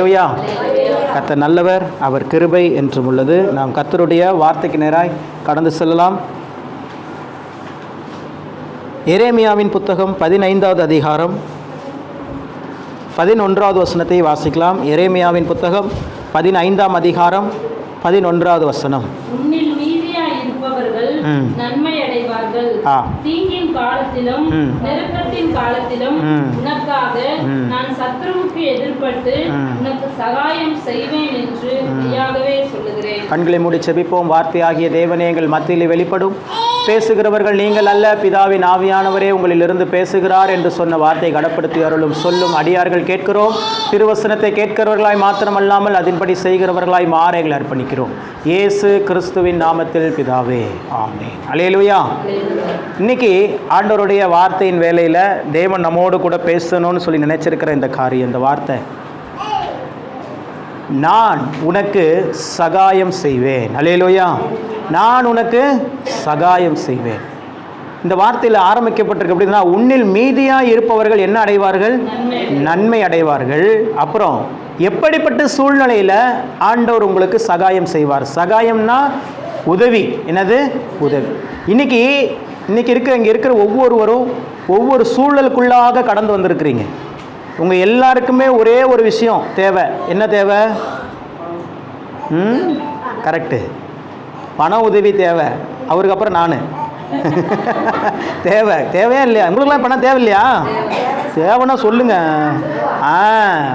அலையலுயா கர்த்தர் நல்லவர் அவர் கிருபை என்றும் உள்ளது. நாம் கர்த்தருடைய வார்த்தைக்கு நேராய் கடந்து செல்லலாம். எரேமியாவின் புத்தகம் பதினைந்தாவது அதிகாரம் பதினொன்றாவது வசனத்தை வாசிக்கலாம். எரேமியாவின் புத்தகம் பதினைந்தாம் அதிகாரம் பதினொன்றாவது வசனம். ஆ. காலத்திலும். நெருக்கத்தின் காலத்திலும். உனக்காக. நான் சத்ருவுக்கு எதிர்ப்பட்டு ம். உனக்கு சகாயம் செய்வேன் என்று மெய்யாகவே சொல்லுகிறேன் கண்களை மூடி செபிப்போம் வார்த்தையாகிய தேவனே எங்கள் மத்தியில் வெளிப்படும் பேசுகிறவர்கள் நீங்கள் அல்ல பிதாவின் ஆவியானவரே உங்களிலிருந்து பேசுகிறார் என்று சொன்ன வார்த்தை கடப்படுத்தி அருளும் சொல்லும் அடியார்கள் கேட்கிறோம். திருவசனத்தை கேட்கிறவர்களாய் மாத்திரமல்லாமல் அதன்படி செய்கிறவர்களாய் மாற எங்களை அர்ப்பணிக்கிறோம். இயேசு கிறிஸ்துவின் நாமத்தில் பிதாவே ஆமே அலையலுயா இன்னைக்கு ஆண்டவருடைய வார்த்தையின் வேலையில் தேவன் நம்மோடு கூட பேசணும்னு சொல்லி நினைச்சிருக்கிற இந்த காரியம் இந்த வார்த்தை. நான் உனக்கு சகாயம் செய்வேன். அலையலோயா நான் உனக்கு சகாயம் செய்வேன். இந்த வார்த்தையில் ஆரம்பிக்கப்பட்டிருக்கு அப்படின்னா உன்னில் மீதியாக இருப்பவர்கள் என்ன அடைவார்கள்? நன்மை அடைவார்கள். அப்புறம் எப்படிப்பட்ட சூழ்நிலையில் ஆண்டவர் உங்களுக்கு சகாயம் செய்வார்? சகாயம்னா உதவி. என்னது? உதவி. இன்னைக்கு இன்னைக்கு இருக்கிற இங்கே இருக்கிற ஒவ்வொருவரும் ஒவ்வொரு சூழலுக்குள்ளாக கடந்து வந்திருக்கிறீங்க. உங்கள் எல்லாருக்குமே ஒரே ஒரு விஷயம் தேவை. என்ன தேவை? ம்? கரெக்டு பண உதவி தேவை. அவருக்கு அப்புறம் நான். தேவை. தேவையா இல்லையா? உங்களுக்குலாம் பணம் தேவை இல்லையா தேவைன்னா சொல்லுங்க. ஆ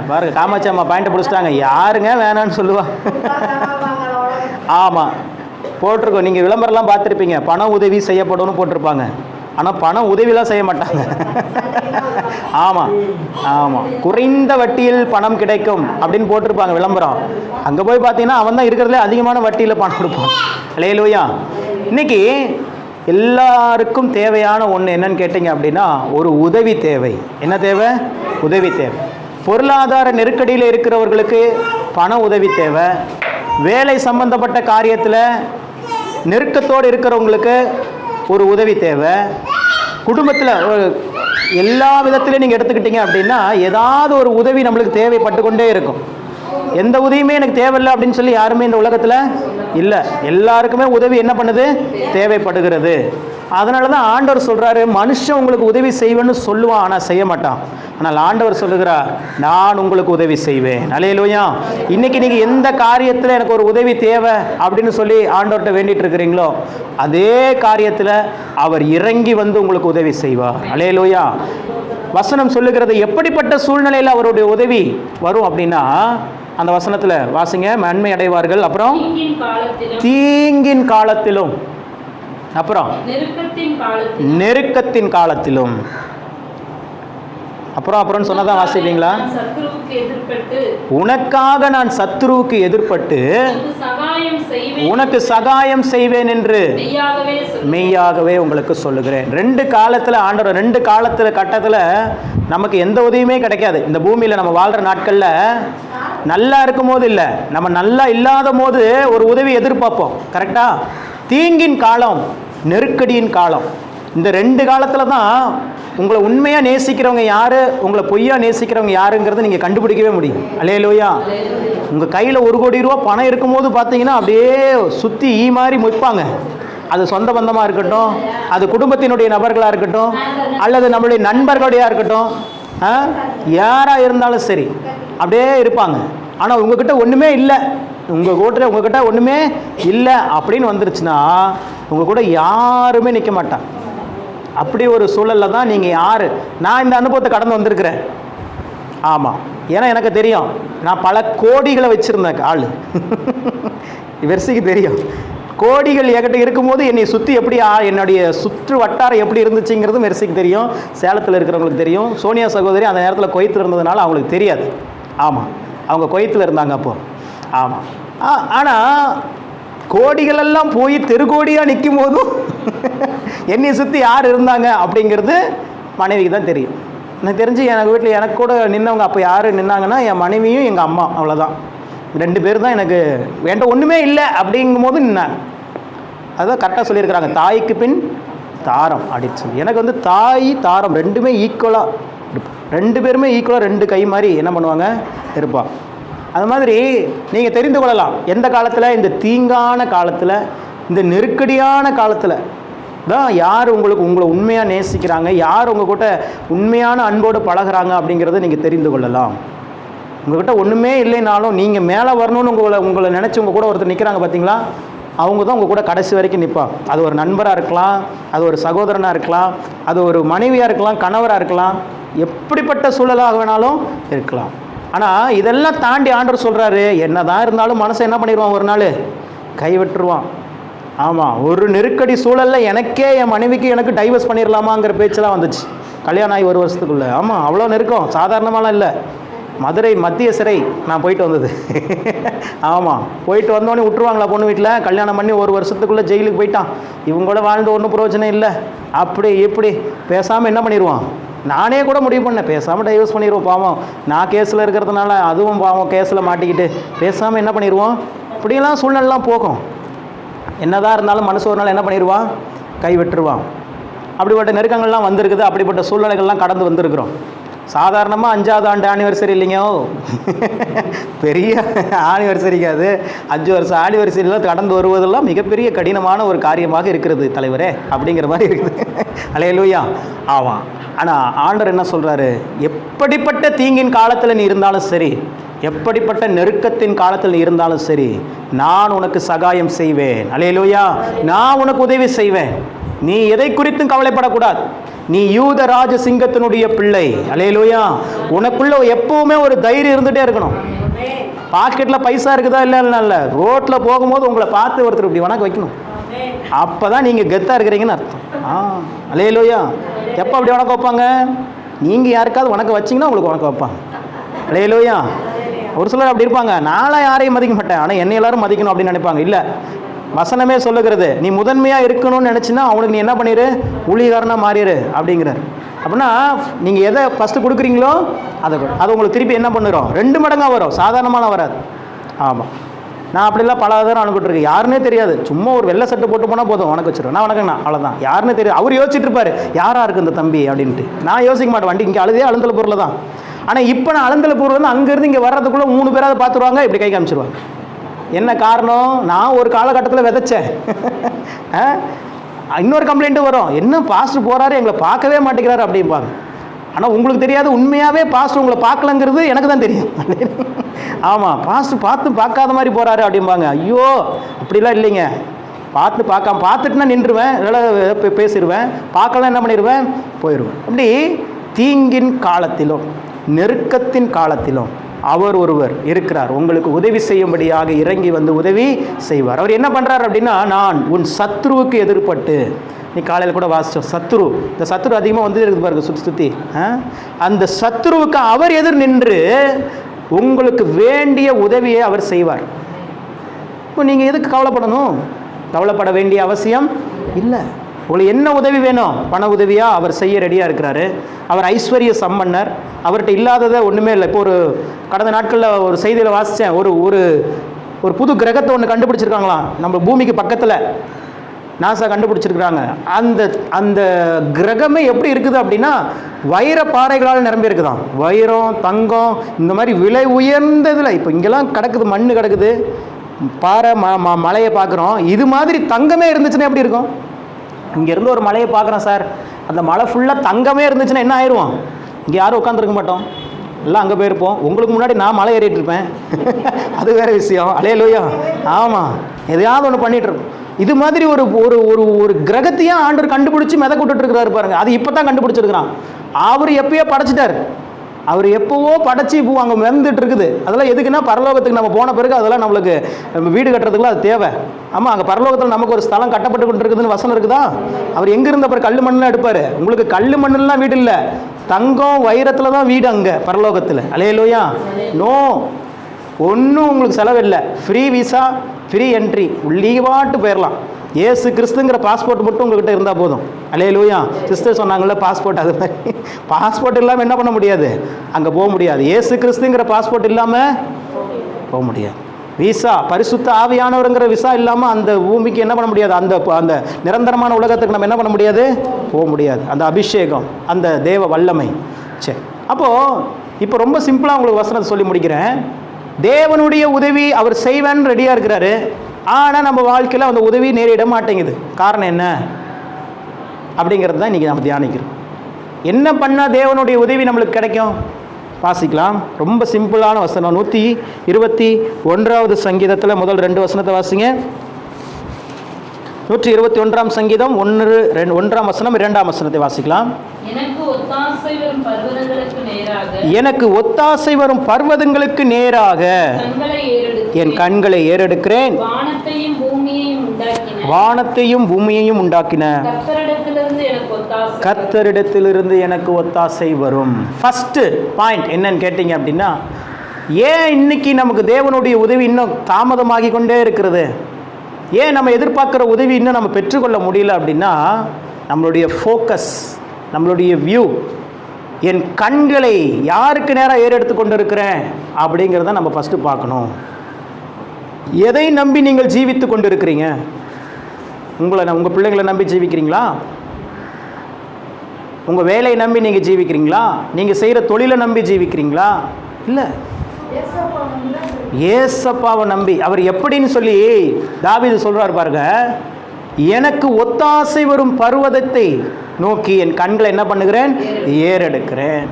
பாருங்க காமாட்சி அம்மா பாயிண்ட்டை பிடிச்சிட்டாங்க. யாருங்க வேணான்னு சொல்லுவா? ஆமாம் போட்டிருக்கோம். நீங்கள் விளம்பரம்லாம் பார்த்துருப்பீங்க. பண உதவி செய்யப்படும்னு போட்டிருப்பாங்க. ஆனால் பண உதவிலாம் செய்ய மாட்டாங்க. ஆமாம் ஆமாம் குறைந்த வட்டியில் பணம் கிடைக்கும் அப்படின்னு போட்டிருப்பாங்க விளம்பரம். அங்கே போய் பார்த்தீங்கன்னா அவன் தான் இருக்கிறதுல அதிகமான வட்டியில் பணம் கொடுப்பான். இல்லையிலோயா இன்னைக்கு எல்லாருக்கும் தேவையான ஒன்று என்னன்னு கேட்டிங்க அப்படின்னா ஒரு உதவி தேவை. என்ன தேவை? உதவி தேவை. பொருளாதார நெருக்கடியில் இருக்கிறவர்களுக்கு பண உதவி தேவை. வேலை சம்பந்தப்பட்ட காரியத்தில் நெருக்கத்தோடு இருக்கிறவங்களுக்கு ஒரு உதவி தேவை. குடும்பத்தில் ஒரு எல்லா விதத்திலையும் நீங்கள் எடுத்துக்கிட்டீங்க அப்படின்னா ஏதாவது ஒரு உதவி நம்மளுக்கு தேவைப்பட்டு கொண்டே இருக்கும். எந்த உதவியுமே எனக்கு தேவையில்லை அப்படின்னு சொல்லி யாருமே இந்த உலகத்தில் இல்லை. எல்லாருக்குமே உதவி என்ன பண்ணுது? தேவைப்படுகிறது. அதனால தான் ஆண்டவர் சொல்கிறாரு மனுஷன் உங்களுக்கு உதவி செய்வேன்னு சொல்லுவான் ஆனால் செய்ய மாட்டான். ஆனால் ஆண்டவர் சொல்லுகிறார் நான் உங்களுக்கு உதவி செய்வேன். அலையலுயா இன்னைக்கு நீங்கள் எந்த காரியத்தில் எனக்கு ஒரு உதவி தேவை அப்படின்னு சொல்லி ஆண்டவர்கிட்ட வேண்டிட்டு இருக்கிறீங்களோ அதே காரியத்தில் அவர் இறங்கி வந்து உங்களுக்கு உதவி செய்வார். அலையலோயா வசனம் சொல்லுகிறது. எப்படிப்பட்ட சூழ்நிலையில் அவருடைய உதவி வரும் அப்படின்னா அந்த வசனத்தில் வாசிங்க. நன்மை அடைவார்கள். அப்புறம் தீங்கின் காலத்திலும் அப்புறம் நெருக்கத்தின் காலத்திலும் அப்புறம் அப்புறம் சொன்னதான் வாசிப்பீங்களா? சத்ருவுக்கு உனக்காக நான் சத்துருவுக்கு எதிர்ப்பட்டு உனக்கு சகாயம் செய்வேன் என்று மெய்யாகவே உங்களுக்கு சொல்லுகிறேன். ரெண்டு காலத்தில் ஆண்டவர் ரெண்டு காலத்தில் கட்டத்தில் நமக்கு எந்த உதவியுமே கிடைக்காது. இந்த பூமியில் நம்ம வாழ்கிற நாட்களில் நல்லா இருக்கும் போது இல்லை. நம்ம நல்லா இல்லாத போது ஒரு உதவி எதிர்பார்ப்போம். கரெக்டா தீங்கின் காலம் நெருக்கடியின் காலம். இந்த ரெண்டு காலத்தில் தான் உங்களை உண்மையாக நேசிக்கிறவங்க யார் உங்களை பொய்யா நேசிக்கிறவங்க யாருங்கிறத நீங்கள் கண்டுபிடிக்கவே முடியும். அலே லோயா உங்கள் கையில் ஒரு கோடி ரூபா பணம் இருக்கும்போது பார்த்தீங்கன்னா அப்படியே சுற்றி ஈ மாதிரி முய்ப்பாங்க. அது சொந்த பந்தமாக இருக்கட்டும் அது குடும்பத்தினுடைய நபர்களாக இருக்கட்டும் அல்லது நம்மளுடைய நண்பர்களுடையா இருக்கட்டும் யாராக இருந்தாலும் சரி அப்படியே இருப்பாங்க. ஆனால் உங்ககிட்ட ஒன்றுமே இல்லை. உங்கள் கூட்ட உங்ககிட்ட ஒன்றுமே இல்லை அப்படின்னு வந்துருச்சுன்னா உங்கள் கூட யாருமே நிற்க மாட்டாங்க அப்படி ஒரு சூழலில் தான் நீங்கள் யார்? நான் இந்த அனுபவத்தை கடந்து வந்திருக்கிறேன். ஆமாம் ஏன்னா எனக்கு தெரியும். நான் பல கோடிகளை வச்சுருந்தேன் ஆள். வெர்சிக்கு தெரியும். கோடிகள் என்கிட்ட இருக்கும்போது என்னை சுற்றி எப்படி என்னுடைய சுற்று வட்டாரம் எப்படி இருந்துச்சுங்கிறது மெர்சிக்கு தெரியும். சேலத்தில் இருக்கிறவங்களுக்கு தெரியும். சோனியா சகோதரி அந்த நேரத்தில் கொய்த்தில் இருந்ததுனால அவங்களுக்கு தெரியாது. ஆமாம் அவங்க கொய்த்தில் இருந்தாங்க அப்போது ஆமாம் ஆனால் கோடிகளெல்லாம் போய் தெருக்கோடியாக நிற்கும் போதும் என்னை சுற்றி யார் இருந்தாங்க அப்படிங்கிறது மனைவிக்கு தான் தெரியும். எனக்கு தெரிஞ்சு எனக்கு வீட்டில் எனக்கு கூட நின்னவங்க அப்போ யார் நின்னாங்கன்னா என் மனைவியும் எங்கள் அம்மா அவ்வளோதான் ரெண்டு பேர் தான் எனக்கு என்கிட்ட ஒன்றுமே இல்லை அப்படிங்கும் போது நின்னாங்க. அதான் கரெக்டாக சொல்லியிருக்கிறாங்க. தாய்க்கு பின் தாரம் அப்படின்னு சொல்லி. எனக்கு வந்து தாய் தாரம் ரெண்டுமே ஈக்குவலாக இருப்போம் ரெண்டு பேருமே ஈக்குவலாக ரெண்டு கை மாதிரி என்ன பண்ணுவாங்க? இருப்பான் அது மாதிரி நீங்கள் தெரிந்து கொள்ளலாம். எந்த காலத்தில்? இந்த தீங்கான காலத்தில் இந்த நெருக்கடியான காலத்தில். தான் யார் உங்களுக்கு உங்களை உண்மையாக நேசிக்கிறாங்க? யார் உங்கள் கூட உண்மையான அன்போடு பழகுறாங்க அப்படிங்கிறத நீங்கள் தெரிந்து கொள்ளலாம். உங்கள்கிட்ட ஒன்றுமே இல்லைனாலும் நீங்கள் மேலே வரணும்னு உங்களை உங்களை நினச்சி உங்கள் கூட ஒருத்தர் நிற்கிறாங்க பார்த்தீங்களா அவங்க தான் உங்கள் கூட கடைசி வரைக்கும் நிற்பான் அது ஒரு நண்பராக இருக்கலாம் அது ஒரு சகோதரனாக இருக்கலாம் அது ஒரு மனைவியாக இருக்கலாம் கணவராக இருக்கலாம் எப்படிப்பட்ட சூழலாக வேணாலும் இருக்கலாம். ஆனால் இதெல்லாம் தாண்டி ஆண்டவர் சொல்கிறாரு என்னதான் இருந்தாலும் மனசை என்ன பண்ணிடுவான் ஒரு நாள்? கைவிட்டுருவான். ஆமாம் ஒரு நெருக்கடி சூழலில் எனக்கே என் மனைவிக்கு எனக்கு டைவர்ஸ் பண்ணிடலாமாங்கிற பேச்செல்லாம் வந்துச்சு. கல்யாணம் ஆகி ஒரு வருஷத்துக்குள்ளே. ஆமாம் அவ்வளோ நெருக்கம். சாதாரணமாலாம் இல்லை. மதுரை மத்திய சிறை நான் போயிட்டு வந்தது. ஆமாம் போயிட்டு வந்தோடனே விட்டுருவாங்களா பொண்ணு வீட்டில் கல்யாணம் பண்ணி ஒரு வருஷத்துக்குள்ளே ஜெயிலுக்கு போயிட்டான். இவங்களோட வாழ்ந்து ஒன்றும் பிரயோஜனம் இல்லை. அப்படி இப்படி பேசாமல் என்ன பண்ணிடுவான் நானே கூட முடிவு பண்ணேன் பேசாமல் டைவர்ஸ் பண்ணிடுவோம் பாவம். நான் கேஸில் இருக்கிறதுனால அதுவும் பாவம் கேஸில் மாட்டிக்கிட்டு பேசாமல் என்ன பண்ணிடுவோம் இப்படியெல்லாம் சூழ்நிலாம் போகும். என்னதான் இருந்தாலும் மனசு ஒரு நாள் என்ன பண்ணிடுவான் கை விட்டுருவான் அப்படிப்பட்ட நெருக்கங்கள்லாம் வந்திருக்குது. அப்படிப்பட்ட சூழ்நிலைகள்லாம் கடந்து வந்திருக்கிறோம். சாதாரணமாக அஞ்சாவது ஆண்டு ஆனிவர்சரி இல்லைங்க பெரிய ஆனிவர்சரிக்கு அது. அஞ்சு வருஷம் ஆனிவர்சரியில் கடந்து வருவதெல்லாம் மிகப்பெரிய கடினமான ஒரு காரியமாக இருக்கிறது தலைவரே அப்படிங்கிற மாதிரி இருக்குது. அலையலூயா. ஆமாம் ஆனால் ஆண்டர் என்ன சொல்கிறாரு எப்படிப்பட்ட தீங்கின் காலத்தில் நீ இருந்தாலும் சரி எப்படிப்பட்ட நெருக்கத்தின் காலத்தில் நீ இருந்தாலும் சரி நான் உனக்கு சகாயம் செய்வேன். அலையலூயா. நான் உனக்கு உதவி செய்வேன். நீ எதை குறித்தும் கவலைப்படக்கூடாது. நீ யூத ராஜ சிங்கத்தினுடைய பிள்ளை. அலையலூயா உனக்குள்ள எப்பவுமே ஒரு தைரியம் இருந்துகிட்டே இருக்கணும். பாக்கெட்டில் பைசா இருக்குதா இல்லை இல்லை. ரோட்டில் போகும்போது உங்களை பார்த்து ஒருத்தர் இப்படி வணக்கம் வைக்கணும். அப்போ தான் நீங்கள் கெத்தாக இருக்கிறீங்கன்னு அர்த்தம். ஆ அலையலூயா எப்போ அப்படி வணக்கம் வைப்பாங்க? நீங்கள் யாருக்காவது வணக்கம் வச்சிங்கன்னா உங்களுக்கு வணக்கம் வைப்பாங்க. அலையலூயா ஒரு சிலர் அப்படி இருப்பாங்க. நானும் யாரையும் மதிக்க மாட்டேன். ஆனால் என்னை எல்லாரும் மதிக்கணும் அப்படின்னு நினைப்பாங்க. இல்லை வசனமே சொல்லுகிறது. நீ முதன்மையாக இருக்கணும்னு நினச்சின்னா அவனுக்கு நீ என்ன பண்ணிடு ஊழியக்காரனாக மாறிடு அப்படிங்கிறார். அப்படின்னா நீங்கள் எதை ஃபஸ்ட்டு கொடுக்குறீங்களோ அதை அது உங்களுக்கு திருப்பி என்ன பண்ணுறோம் ரெண்டு மடங்காக வரும். சாதாரணமான வராது. ஆமாம் நான் அப்படிலாம் பல தரம் அனுப்பிட்டுருக்கேன் யாருன்னே தெரியாது. சும்மா ஒரு வெள்ளை சட்டை போட்டு போனால் போதும். உனக்கு வச்சிருவேன். நான் வணக்கங்கண்ணா அவ்வளோதான் யாருன்னே தெரியாது. அவர் யோசிச்சுட்டு இருப்பார். யாராக இருக்குது இந்த தம்பி? அப்படின்ட்டு. நான் யோசிக்க மாட்டேன். வண்டி இங்கே அழுதே அழுந்தல பொருள் தான். ஆனால் இப்போ நான் அழுந்தல பொருள் வந்து அங்கேருந்து இங்கே வர்றதுக்குள்ளே மூணு பேராவது பார்த்துருவாங்க இப்படி கை காமிச்சிருவாங்க. என்ன காரணம்? நான் ஒரு காலகட்டத்தில் விதைச்சேன். ஆ? இன்னொரு கம்ப்ளைண்ட்டு வரும். என்ன பாஸ்டர் போகிறாரு எங்களை பார்க்கவே மாட்டேங்கிறாரு அப்படிம்பாங்க. ஆனால் உங்களுக்கு தெரியாது உண்மையாகவே பாஸ்டர் உங்களை பார்க்கலங்கிறது எனக்கு தான் தெரியும். ஆமாம் பாஸ்டர் பார்த்து பார்க்காத மாதிரி போகிறாரு அப்படிம்பாங்க. ஐயோ அப்படிலாம் இல்லைங்க. பார்த்து பார்க்காம பார்த்துட்டுனா நின்றுவேன். இல்லை பேசிடுவேன் பார்க்கலாம் என்ன பண்ணிடுவேன் போயிடுவேன் அப்படி தீங்கின் காலத்திலும் நெருக்கத்தின் காலத்திலும் அவர் ஒருவர் இருக்கிறார். உங்களுக்கு உதவி செய்யும்படியாக இறங்கி வந்து உதவி செய்வார். அவர் என்ன பண்ணுறார் அப்படின்னா நான் உன் சத்ருவுக்கு எதிர்பட்டு நீ காலையில் கூட வாசித்தோம் சத்ரு இந்த சத்ரு அதிகமாக வந்து இருக்குது பாருங்க சுற்றி சுற்றி அந்த சத்ருவுக்கு அவர் எதிர் நின்று உங்களுக்கு வேண்டிய உதவியை அவர் செய்வார். இப்போ நீங்கள் எதுக்கு கவலைப்படணும்? கவலைப்பட வேண்டிய அவசியம் இல்லை. உங்களுக்கு என்ன உதவி வேணும்? பண உதவியாக அவர் செய்ய ரெடியாக இருக்கிறாரு. அவர் ஐஸ்வர்ய சம்பன்னர் அவர்கிட்ட இல்லாததை ஒன்றுமே இல்லை. இப்போ ஒரு கடந்த நாட்களில் ஒரு செய்தியில் வாசித்தேன் ஒரு ஒரு ஒரு புது கிரகத்தை ஒன்று கண்டுபிடிச்சிருக்காங்களாம். நம்ம பூமிக்கு பக்கத்தில் நாசா கண்டுபிடிச்சிருக்கிறாங்க. அந்த அந்த கிரகமே எப்படி இருக்குது அப்படின்னா வைர பாறைகளால் நிரம்பி இருக்குதான் வைரம் தங்கம் இந்த மாதிரி விலை உயர்ந்ததில் இப்போ இங்கெல்லாம் கிடக்குது மண் கிடக்குது. பாறை ம ம மலையை பார்க்குறோம். இது மாதிரி தங்கமே இருந்துச்சுன்னா எப்படி இருக்கும்? இங்கேருந்து ஒரு மலையை பார்க்குறோம் சார். அந்த மலை ஃபுல்லாக தங்கமே இருந்துச்சுன்னா என்ன ஆயிடுவோம் இங்கே யாரும் உட்காந்துருக்க மாட்டோம். எல்லாம் அங்கே போயிருப்போம். உங்களுக்கு முன்னாடி நான் மலை ஏறிட்டு இருப்பேன். அது வேற விஷயம். அலையலோயா? ஆமாம் எதையாவது ஒன்று பண்ணிட்டு இது மாதிரி ஒரு ஒரு ஒரு ஒரு கிரகத்தையும் ஆண்டு கண்டுபிடிச்சி மிதக்க விட்டுட்டு இருக்கிறாரு பாருங்க. அது இப்போ தான் கண்டுபிடிச்சிருக்கிறான். அவர் எப்பயோ படைச்சிட்டார். அவர் எப்போவோ படைச்சி இப்போ அங்கே மிதந்துட்டு இருக்குது. அதெல்லாம் எதுக்குன்னா பரலோகத்துக்கு நம்ம போன பிறகு அதெல்லாம் நம்மளுக்கு நம்ம வீடு கட்டுறதுக்குலாம் அது தேவை. ஆமாம் அங்கே பரலோகத்தில் நமக்கு ஒரு ஸ்தலம் கட்டப்பட்டு கொண்டு இருக்குதுன்னு வசனம் இருக்குதா? அவர் எங்கே இருந்த அப்புறம் கல் மண்ணெலாம் எடுப்பார்? உங்களுக்கு கல் மண்ணெல்லாம் வீடு இல்லை. தங்கம் வைரத்தில் தான் வீடு அங்கே பரலோகத்தில். அலையலோயா? நோ. ஒன்றும் உங்களுக்கு செலவில்லை. ஃப்ரீ விசா ஃப்ரீ என்ட்ரி உள்ளீவாட்டு போயிடலாம் ஏசு கிறிஸ்துங்கிற பாஸ்போர்ட் மட்டும் உங்கள்கிட்ட இருந்தால் போதும். அலே லூயா சிஸ்டர் சொன்னாங்கல்ல பாஸ்போர்ட் அது மாதிரி. பாஸ்போர்ட் இல்லாமல் என்ன பண்ண முடியாது? அங்கே போக முடியாது. ஏசு கிறிஸ்துங்கிற பாஸ்போர்ட் இல்லாமல் போக முடியாது. விசா பரிசுத்த ஆவியானவருங்கிற விசா இல்லாமல் அந்த பூமிக்கு என்ன பண்ண முடியாது? அந்த அந்த நிரந்தரமான உலகத்துக்கு நம்ம என்ன பண்ண முடியாது? போக முடியாது. அந்த அபிஷேகம் அந்த தேவ வல்லமை. சரி அப்போது இப்போ ரொம்ப சிம்பிளாக உங்களுக்கு வசனத்தை சொல்லி முடிக்கிறேன். தேவனுடைய உதவி அவர் செய்வேன்னு ரெடியாக இருக்கிறாரு. ஆனால் நம்ம வாழ்க்கையில் அந்த உதவி நேரிட மாட்டேங்குது. காரணம் என்ன? அப்படிங்கிறது தான் இன்றைக்கி நம்ம தியானிக்கிறோம். என்ன பண்ணால் தேவனுடைய உதவி நம்மளுக்கு கிடைக்கும்? வாசிக்கலாம். ரொம்ப சிம்பிளான வசனம். நூற்றி இருபத்தி ஒன்றாவது சங்கீதத்தில் முதல் ரெண்டு வசனத்தை வாசிங்க. நூற்றி இருபத்தி ஒன்றாம் சங்கீதம் ஒன்று ஒன்றாம் வசனம் இரண்டாம் வசனத்தை வாசிக்கலாம். எனக்கு ஒத்தாசை வரும் பர்வதங்களுக்கு நேராக என் கண்களை ஏறெடுக்கிறேன். வானத்தையும் பூமியையும் உண்டாக்கின. கர்த்தரிடத்திலிருந்து எனக்கு ஒத்தாசை வரும். ஃபஸ்ட்டு பாயிண்ட் என்னன்னு கேட்டிங்க அப்படின்னா ஏன் இன்னைக்கு நமக்கு தேவனுடைய உதவி இன்னும் தாமதமாகி கொண்டே இருக்கிறது? ஏன் நம்ம எதிர்பார்க்குற உதவி இன்னும் நம்ம பெற்றுக்கொள்ள முடியல அப்படின்னா நம்மளுடைய ஃபோக்கஸ் நம்மளுடைய வியூ என் கண்களை யாருக்கு நேராக ஏறெடுத்து கொண்டு இருக்கிறேன் அப்படிங்கிறத நம்ம ஃபஸ்ட்டு பார்க்கணும். எதை நம்பி நீங்கள் ஜீவித்து கொண்டு இருக்கிறீங்க உங்களை உங்கள் பிள்ளைங்களை நம்பி ஜீவிக்கிறீங்களா? உங்கள் வேலையை நம்பி நீங்கள் ஜீவிக்கிறீங்களா? நீங்கள் செய்கிற தொழிலை நம்பி ஜீவிக்கிறீங்களா? இல்லை. ஏசப்பாவை நம்பி. அவர் எப்படின்னு சொல்லி தாவிது சொல்றார் பாருங்க. எனக்கு ஒத்தாசை வரும் பருவதத்தை நோக்கி என் கண்களை என்ன பண்ணுகிறேன்? ஏறெடுக்கிறேன்.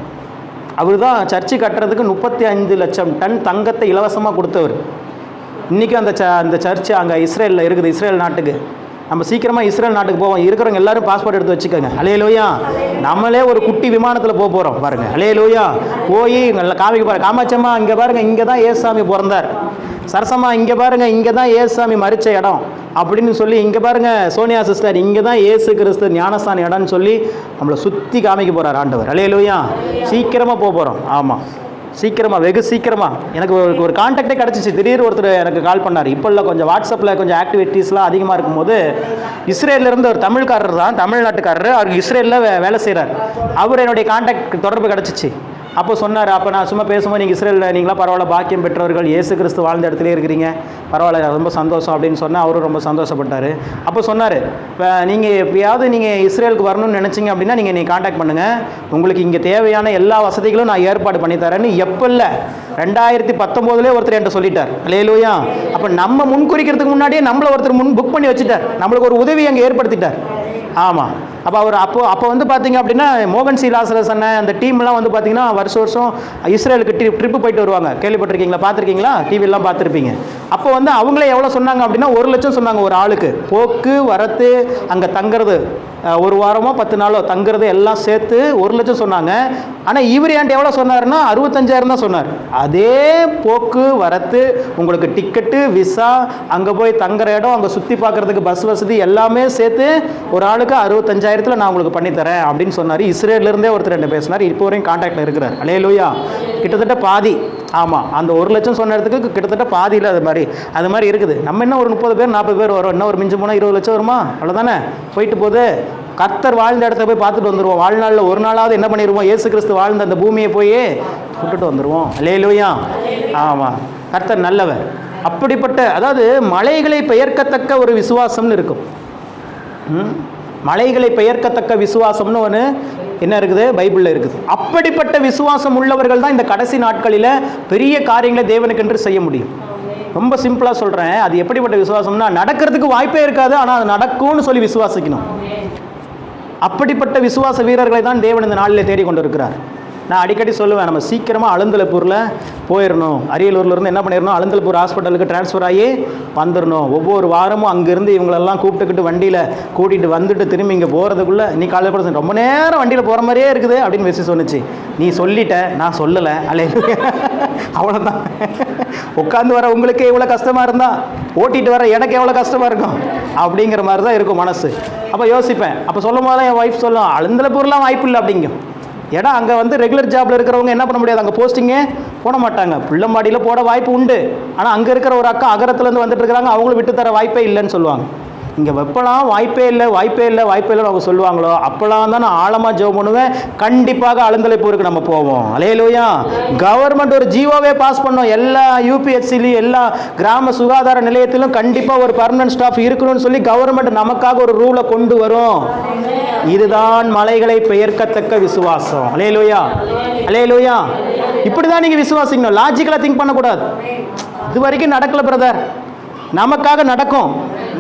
அவர் தான் சர்ச்சை கட்டுறதுக்கு முப்பத்தி ஐந்து லட்சம் டன் தங்கத்தை இலவசமாக கொடுத்தவர். இன்றைக்கும் அந்த ச அந்த சர்ச்சு அங்கே இஸ்ரேலில் இருக்குது இஸ்ரேல் நாட்டுக்கு. நம்ம சீக்கிரமாக இஸ்ரேல் நாட்டுக்கு போவோம். இருக்கிறவங்க எல்லாரும் பாஸ்போர்ட் எடுத்து வச்சுக்கோங்க. அலே லோயா நம்மளே ஒரு குட்டி விமானத்தில் போக போகிறோம் பாருங்க. அலே லோயா போய் நல்லா காமிக்க பாருங்க காமாச்சம்மா இங்கே பாருங்க இங்கே தான் ஏசாமி பிறந்தார். சரசம்மா இங்கே பாருங்க இங்கே தான் ஏசாமி மறித்த இடம். அப்படின்னு சொல்லி இங்கே பாருங்க சோனியா சிஸ்டர் இங்கே தான் ஏசு கிறிஸ்து ஞானஸ்தான இடம்னு சொல்லி நம்மளை சுற்றி காமிக்க போகிறார் ஆண்டவர். அலே லோயா சீக்கிரமாக போக போகிறோம் ஆமாம் சீக்கிரமாக வெகு சீக்கிரமாக எனக்கு ஒரு ஒரு கான்டாக்டே கிடச்சிச்சு. திடீர்னு ஒருத்தர் எனக்கு கால் பண்ணார். இப்போ இல்லை கொஞ்சம் வாட்ஸ்அப்பில் கொஞ்சம் ஆக்டிவிட்டீஸ்லாம் அதிகமாக இருக்கும்போது இஸ்ரேல்ல இருந்து ஒரு தமிழ்காரர் தான் தமிழ்நாட்டுக்காரர் அவர் இஸ்ரேலில் வே வேலை செய்கிறார் அவர் என்னுடைய கான்டாக்ட் தொடர்பு கிடச்சிச்சு. அப்போ சொன்னார் அப்போ நான் சும்மா பேசும்போது நீங்கள் இஸ்ரேலில் நீங்களாம் பரவாயில்ல பாக்கியம் பெற்றவர்கள் இயேசு கிறிஸ்து வாழ்ந்த இடத்துல இருக்கிறீங்க. பரவாயில்ல ரொம்ப சந்தோஷம் அப்படின்னு சொன்னால் அவரும் ரொம்ப சந்தோஷப்பட்டார். அப்போ சொன்னார் இப்போ நீங்கள் எப்பயாவது நீங்கள் இஸ்ரேலுக்கு வரணும்னு நினச்சிங்க அப்படின்னா நீங்கள் நீங்கள் காண்டாக்ட் பண்ணுங்கள் உங்களுக்கு இங்கே தேவையான எல்லா வசதிகளும் நான் ஏற்பாடு பண்ணி தரேன்னு எப்போ இல்லை. ரெண்டாயிரத்தி பத்தொம்போதுலேயே ஒருத்தர் என்கிட்ட சொல்லிட்டார். லேலூயா அப்போ நம்ம முன்குறிக்கிறதுக்கு முன்னாடியே நம்மளை ஒருத்தர் முன் புக் பண்ணி வச்சுட்டார். நம்மளுக்கு ஒரு உதவி அங்கே ஏற்படுத்திட்டார். ஆமாம் அப்போ அவர் அப்போ அப்போ வந்து பார்த்தீங்க அப்படின்னா மோகன் சி சொன்ன அந்த டீம்லாம் வந்து பார்த்தீங்கன்னா வருஷம் வருஷம் இஸ்ரேலுக்கு ட்ரிப் ட்ரிப்பு போயிட்டு வருவாங்க. கேள்விப்பட்டிருக்கீங்களா? பார்த்துருக்கீங்களா? டிவிலாம் பார்த்துருப்பீங்க. அப்போ வந்து அவங்களே எவ்வளோ சொன்னாங்க அப்படின்னா ஒரு லட்சம் சொன்னாங்க ஒரு ஆளுக்கு. போக்கு வரத்து அங்கே தங்குறது. ஒரு வாரமோ பத்து நாளோ தங்குறது எல்லாம் சேர்த்து ஒரு லட்சம் சொன்னாங்க. ஆனால் இவர் ஏன்ட்டு எவ்வளோ சொன்னார்னா அறுபத்தஞ்சாயிரம் தான் சொன்னார். அதே போக்கு வரத்து உங்களுக்கு டிக்கெட்டு விசா அங்கே போய் தங்குற இடம் அங்கே சுற்றி பார்க்குறதுக்கு பஸ் வசதி எல்லாமே சேர்த்து ஒரு ஆளுக்கு அறுபத்தஞ்சாயிரம் அறுபத்தஞ்சாயிரத்தில் நான் உங்களுக்கு பண்ணித்தரேன் அப்படின்னு சொன்னார். இஸ்ரேலேருந்தே ஒருத்தர் என்ன பேசினார். இப்போ வரையும் கான்டாக்டில் இருக்கிறார். அலே லூயா கிட்டத்தட்ட பாதி. ஆமாம் அந்த ஒரு லட்சம் சொன்ன இடத்துக்கு கிட்டத்தட்ட பாதியில் அது மாதிரி. அது மாதிரி இருக்குது. நம்ம என்ன ஒரு முப்பது பேர் நாற்பது பேர் வரும்? என்ன ஒரு மிஞ்சி போனால் இருபது லட்சம் வருமா? அவ்வளோதானே போயிட்டு போகுது கர்த்தர் வாழ்ந்த இடத்த போய் பார்த்துட்டு வந்துடுவோம் வாழ்நாளில் ஒரு நாளாவது என்ன பண்ணிடுவோம் ஏசு கிறிஸ்து வாழ்ந்த அந்த பூமியை போய் விட்டுட்டு வந்துடுவோம் லேலுயா ஆமாம் கர்த்தர் நல்லவர். அப்படிப்பட்ட அதாவது மலைகளை பெயர்க்கத்தக்க ஒரு விசுவாசம்னு இருக்கும். ம்? மலைகளை பெயர்க்கத்தக்க விசுவாசம்னு ஒன்று என்ன இருக்குது? பைபிளில் இருக்குது. அப்படிப்பட்ட விசுவாசம் உள்ளவர்கள் தான் இந்த கடைசி நாட்களில் பெரிய காரியங்களை தேவனுக்கென்று செய்ய முடியும். ரொம்ப சிம்பிளாக சொல்கிறேன் அது எப்படிப்பட்ட விசுவாசம்னா நடக்கிறதுக்கு வாய்ப்பே இருக்காது ஆனால் அது நடக்கும்னு சொல்லி விசுவாசிக்கணும். அப்படிப்பட்ட விசுவாச வீரர்களை தான் தேவன் இந்த நாளில் தேடிக்கொண்டிருக்கிறார். கொண்டு இருக்கிறார் நான் அடிக்கடி சொல்லுவேன் நம்ம சீக்கிரமாக அழுந்தலப்பூரில் போயிடணும் அரியலூர்லேருந்து என்ன பண்ணிடணும் அழுந்தலப்பூர் ஹாஸ்பிட்டலுக்கு ட்ரான்ஸ்ஃபர் ஆகி வந்துடணும் ஒவ்வொரு வாரமும் அங்கேருந்து இவங்களெல்லாம் கூப்பிட்டுக்கிட்டு வண்டியில் கூட்டிகிட்டு வந்துட்டு திரும்பி இங்கே போகிறதுக்குள்ளே நீ காலையில் கூட ரொம்ப நேரம் வண்டியில் போகிற மாதிரியே இருக்குது அப்படின்னு வெசி சொன்னுச்சு. நீ சொல்லிட்ட நான் சொல்லலை அலே அவ்வளோதான் உட்காந்து வர உங்களுக்கு எவ்வளோ கஷ்டமாக இருந்தால் ஓட்டிகிட்டு வர எனக்கு எவ்வளோ கஷ்டமாக இருக்கும்? அப்படிங்கிற மாதிரி தான் இருக்கும் மனசு. அப்போ யோசிப்பேன். அப்போ சொல்லும் போதெல்லாம் என் ஒய்ஃப் சொல்லும் அழுந்தலப்பூர்லாம் வாய்ப்பு இல்லை அப்படிங்கும். ஏன்னா அங்கே வந்து ரெகுலர் ஜாப்ல இருக்கிறவங்க என்ன பண்ண முடியாது? அங்கே போஸ்டிங்கே போட மாட்டாங்க. புள்ளம்பாடியில் போட வாய்ப்பு உண்டு. ஆனால் அங்கே இருக்கிற ஒரு அக்கா அகரத்துலேருந்து வந்துட்டு இருக்கிறாங்க அவங்களும் விட்டு தர வாய்ப்பே இல்லைன்னு சொல்லுவாங்க. இங்கே வெப்பலாம் வாய்ப்பே இல்லை வாய்ப்பே இல்லை வாய்ப்பே இல்லை அவங்க சொல்லுவாங்களோ அப்போலாம் தான் நான் ஆழமாக ஜெபம் பண்ணுவேன். கண்டிப்பாக அழுந்தலை போருக்கு நம்ம போவோம். அலையலூயா கவர்மெண்ட் ஒரு ஜீவோவே பாஸ் பண்ணோம். எல்லா யூபிஎஸ்சிலையும் எல்லா கிராம சுகாதார நிலையத்திலும் கண்டிப்பாக ஒரு பர்மனன்ட் ஸ்டாஃப் இருக்கணும்னு சொல்லி கவர்மெண்ட் நமக்காக ஒரு ரூலை கொண்டு வரும். இதுதான் மலைகளை பெயர்க்கத்தக்க விசுவாசம். அலையலூயா அலையலூயா இப்படி தான் நீங்கள் விசுவாசிக்கணும் லாஜிக்கலாக திங்க் பண்ணக்கூடாது. இது வரைக்கும் நடக்கல பிரதர் நமக்காக நடக்கும்.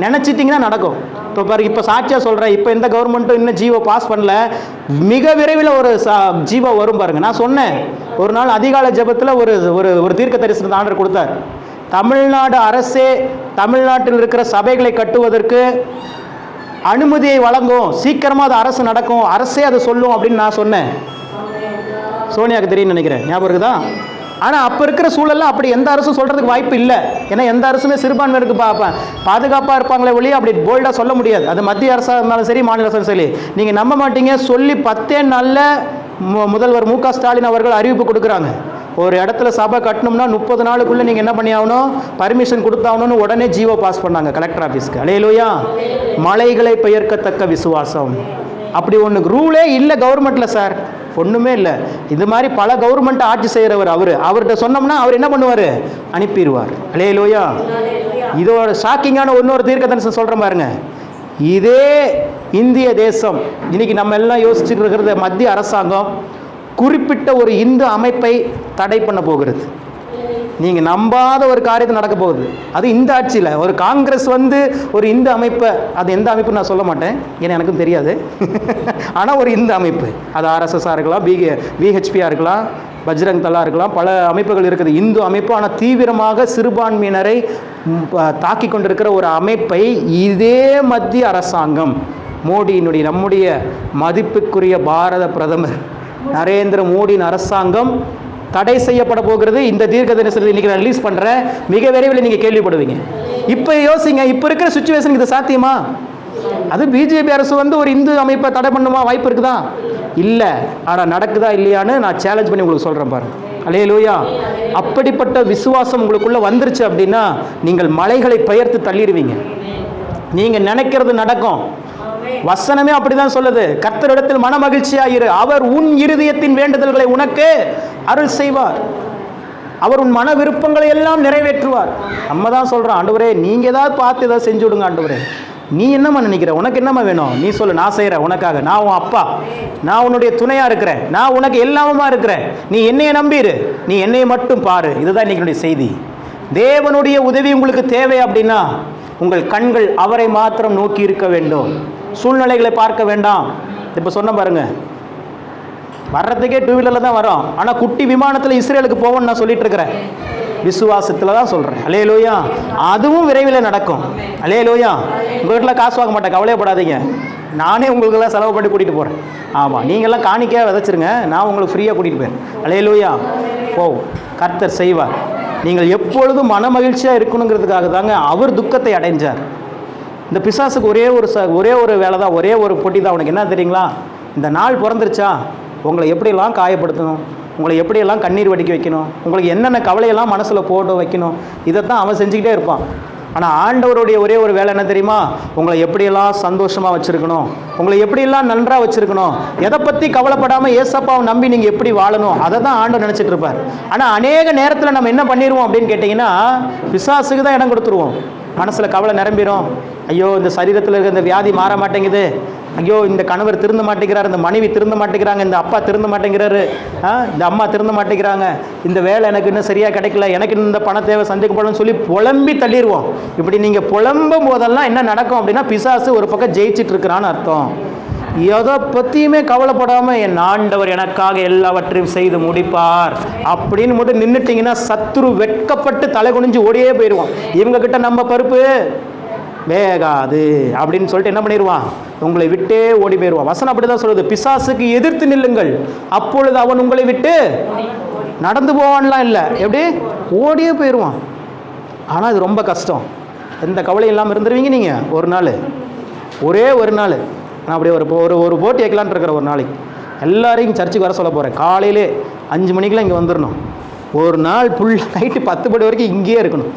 நினச்சிட்டிங்கன்னா நடக்கும். இப்போ பாரு இப்போ சாட்சியாக சொல்கிறேன் இப்போ எந்த கவர்மெண்ட்டும் இன்னும் ஜீவோ பாஸ் பண்ணல. மிக விரைவில் ஒரு சா ஜீவோ வரும் பாருங்க. நான் சொன்னேன். ஒரு நாள் அதிகால ஜெபத்தில் ஒரு ஒரு ஒரு தீர்க்க தரிசனத்தை ஆர்டர் கொடுத்தார். தமிழ்நாடு அரசே தமிழ்நாட்டில் இருக்கிற சபைகளை கட்டுவதற்கு அனுமதியை வழங்கும். சீக்கிரமாக அது அரசு நடக்கும். அரசே அதை சொல்லும் அப்படின்னு நான் சொன்னேன். சோனியாவுக்கு தெரியும்னு நினைக்கிறேன். ஞாபகம் இருக்குதா? ஆனால் அப்போ இருக்கிற சூழலில் அப்படி எந்த அரசும் சொல்கிறதுக்கு வாய்ப்பு இல்லை. ஏன்னா எந்த அரசுமே சிறுபான்மையினருக்கு பார்ப்பேன் பாதுகாப்பாக இருப்பாங்களே ஒழிய அப்படி போல்டாக சொல்ல முடியாது. அது மத்திய அரசாக இருந்தாலும் சரி மாநில அரசாலும் சரி. நீங்கள் நம்ப மாட்டீங்க. சொல்லி பத்தே நாளில் மு- முதல்வர் மு க ஸ்டாலின் அவர்கள் அறிவிப்பு கொடுக்குறாங்க. ஒரு இடத்துல சபை கட்டணும்னா முப்பது நாளுக்குள்ளே நீங்கள் என்ன பண்ணி ஆகணும்? பர்மிஷன் கொடுத்தாகணும்னு உடனே ஜீவோ பாஸ் பண்ணாங்க கலெக்டர் ஆஃபீஸ்க்கு அலையிலோயா? மலைகளை பெயர்க்கத்தக்க விசுவாசம். அப்படி ஒன்று ரூலே இல்லை கவர்மெண்ட்டில் சார் ஒன்றுமே இல்லை. இது மாதிரி பல கவர்மெண்ட் ஆட்சி செய்கிறவர் அவர். அவர்கிட்ட சொன்னோம்னா அவர் என்ன பண்ணுவார்? அனுப்பிடுவார். அலையலோயா இதோட ஷாக்கிங்கான இன்னொரு தீர்க்க தரிசனம் சொல்கிறேன் பாருங்க. இதே இந்திய தேசம் இன்னைக்கு நம்ம எல்லாம் யோசிச்சுட்டு இருக்கிறது மத்திய அரசாங்கம் குறிப்பிட்ட ஒரு இந்து அமைப்பை தடை பண்ண போகிறது. நீங்கள் நம்பாத ஒரு காரியத்தை நடக்க போகுது. அது இந்த ஆட்சியில் ஒரு காங்கிரஸ் வந்து ஒரு இந்து அமைப்பை அது எந்த அமைப்பு நான் சொல்ல மாட்டேன். ஏன்னா எனக்கும் தெரியாது. ஆனால் ஒரு இந்து அமைப்பு. அது ஆர்எஸ்எஸ்ஸாக இருக்கலாம் பிகே விஹெச்பியாக இருக்கலாம் பஜ்ரங் தலா இருக்கலாம் பல அமைப்புகள் இருக்குது. இந்து அமைப்பு ஆனால் தீவிரமாக சிறுபான்மையினரை தாக்கி கொண்டிருக்கிற ஒரு அமைப்பை இதே மத்திய அரசாங்கம் மோடியினுடைய நம்முடைய மதிப்புக்குரிய பாரத பிரதமர் நரேந்திர மோடியின் அரசாங்கம் தடை செய்யப்பட போகிறது. இந்த தீர்க்க தரிசனத்தை இன்றைக்கி நான் ரிலீஸ் பண்ணுறேன் மிக விரைவில் நீங்கள் கேள்விப்படுவீங்க. இப்போ யோசிங்க இப்போ இருக்கிற சுச்சுவேஷனுக்கு இது சாத்தியமா? அது பிஜேபி அரசு வந்து ஒரு இந்து அமைப்பை தடை பண்ணுமா? வாய்ப்பு இருக்குதா? இல்லை. ஆனால் நடக்குதா இல்லையான்னு நான் சேலஞ்ச் பண்ணி உங்களுக்கு சொல்கிறேன் பாருங்கள் அலே லூயா அப்படிப்பட்ட விசுவாசம் உங்களுக்குள்ளே வந்துருச்சு அப்படின்னா நீங்கள் மலைகளை பெயர்த்து தள்ளிடுவீங்க. நீங்கள் நினைக்கிறது நடக்கும். வசனமே அப்படிதான் சொல்லுது. கர்த்தரிடத்தில் மன மகிழ்ச்சியாயிரு அவர் உன் இருதயத்தின் வேண்டுதல்களை உனக்கு அருள் செய்வார். அவர் உன் மன விருப்பங்களை எல்லாம் நிறைவேற்றுவார். நம்ம தான் சொல்கிறோம் ஆண்டவரே நீங்கள் ஏதாவது பார்த்து ஏதாவது செஞ்சு விடுங்க ஆண்டவரே. நீ என்னம்மா நினைக்கிற? உனக்கு என்னம்மா வேணும்? நீ சொல்லு நான் செய்கிறேன் உனக்காக. நான் உன் அப்பா. நான் உன்னுடைய துணையாக இருக்கிறேன். நான் உனக்கு எல்லாமுமா இருக்கிறேன். நீ என்னைய நம்பிடு நீ என்னைய மட்டும் பாரு. இதுதான் இன்னைக்கு செய்தி. தேவனுடைய உதவி உங்களுக்கு தேவை அப்படின்னா உங்கள் கண்கள் அவரை மாத்திரம் நோக்கி இருக்க வேண்டும். சூழ்நிலைகளை பார்க்க வேண்டாம். இப்போ சொன்ன பாருங்க. வர்றதுக்கே டூ வீலரில் தான் வரோம். ஆனால் குட்டி விமானத்தில் இஸ்ரேலுக்கு போவோம்னு நான் சொல்லிட்டு இருக்கிறேன். விசுவாசத்தில் தான் சொல்கிறேன் அலே லோயா அதுவும் விரைவில் நடக்கும். அலே லோயா உங்கள் வீட்டில் காசு வாங்க மாட்டேன். கவலையப்படாதீங்க. நானே உங்களுக்கெல்லாம் செலவு பண்ணி கூட்டிகிட்டு போகிறேன் ஆமாம் நீங்கள்லாம் காணிக்கையாக விதைச்சிருங்க. நான் உங்களுக்கு ஃப்ரீயாக கூட்டிகிட்டு போயிறேன் அலே லோயா போ. கர்த்தர் செய்வார். நீங்கள் எப்பொழுதும் மன மகிழ்ச்சியாக இருக்கணுங்கிறதுக்காக தாங்க அவர் துக்கத்தை அடைஞ்சார். இந்த பிசாசுக்கு ஒரே ஒரு ச ஒரே ஒரு வேலை தான் ஒரே ஒரு பொட்டி தான் உனக்கு என்ன தெரியுங்களா? இந்த நாள் பிறந்துருச்சா? உங்களை எப்படியெல்லாம் காயப்படுத்தணும்? உங்களை எப்படியெல்லாம் கண்ணீர் வடிக்க வைக்கணும்? உங்களுக்கு என்னென்ன கவலையெல்லாம் மனசில் போட்டு வைக்கணும்? இதைத்தான் அவன் செஞ்சுக்கிட்டே இருப்பான். ஆனால் ஆண்டவருடைய ஒரே ஒரு வேலை என்ன தெரியுமா? உங்களை எப்படியெல்லாம் சந்தோஷமாக வச்சுருக்கணும்? உங்களை எப்படியெல்லாம் நன்றாக வச்சுருக்கணும்? எதை பற்றி கவலைப்படாமல் ஏசப்பாவை நம்பி நீங்கள் எப்படி வாழணும்? அதை தான் ஆண்டவர் நினச்சிட்டு இருப்பார். ஆனால் அநேக நேரத்தில் நம்ம என்ன பண்ணிடுவோம் அப்படின்னு கேட்டிங்கன்னா பிசாசுக்கு தான் இடம் கொடுத்துருவோம். மனசில் கவலை நிரம்பிடும் ஐயோ இந்த சரீரத்தில் இருக்க இந்த வியாதி மாற மாட்டேங்குது. ஐயோ இந்த கணவர் திருந்த மாட்டேங்கிறார் இந்த மனைவி திருந்த மாட்டேங்கிறாங்க இந்த அப்பா திருந்த மாட்டேங்கிறாரு ஆ, இந்த அம்மா திருந்த மாட்டேங்கிறாங்க. இந்த வேலை எனக்கு இன்னும் சரியாக கிடைக்கல எனக்கு இன்னும் இந்த பண தேவை சந்திக்கப்படணும்னு சொல்லி புலம்பி தள்ளிடுவோம் இப்படி நீங்கள் புலம்பும் போதெல்லாம் என்ன நடக்கும் அப்படின்னா பிசாசு ஒரு பக்கம் ஜெயிச்சிட்டு இருக்கிறான்னு அர்த்தம். எதை பற்றியுமே கவலைப்படாமல் என் ஆண்டவர் எனக்காக எல்லாவற்றையும் செய்து முடிப்பார். அப்படின்னு மட்டும் நின்றுட்டிங்கன்னா சத்துரு வெட்கப்பட்டு தலை குனிஞ்சு ஓடியே போயிடுவான் இவங்க கிட்ட நம்ம பருப்பு வேகாது. அப்படின்னு சொல்லிட்டு என்ன பண்ணிடுவான் உங்களை விட்டே ஓடி போயிடுவான் வசனம் அப்படி தான் சொல்லுது பிசாசுக்கு எதிர்த்து நில்லுங்கள். அப்பொழுது அவன் உங்களை விட்டு நடந்து போவான்லாம் இல்லை. எப்படி? ஓடியே போயிடுவான் ஆனால் இது ரொம்ப கஷ்டம். எந்த கவலையும் இல்லாமல் இருந்துருவீங்க நீங்கள் ஒரு நாள். ஒரே ஒரு நாள். நான் அப்படியே ஒரு ஒரு ஒரு போட்டி வைக்கலான்ட்டு இருக்கிற ஒரு நாளைக்கு. எல்லாரையும் சர்ச்சுக்கு வர சொல்ல போகிறேன் காலையிலே அஞ்சு மணிக்கெலாம் இங்கே வந்துடணும் ஒரு நாள் ஃபுல் நைட்டு பத்து மணி வரைக்கும் இங்கேயே இருக்கணும்.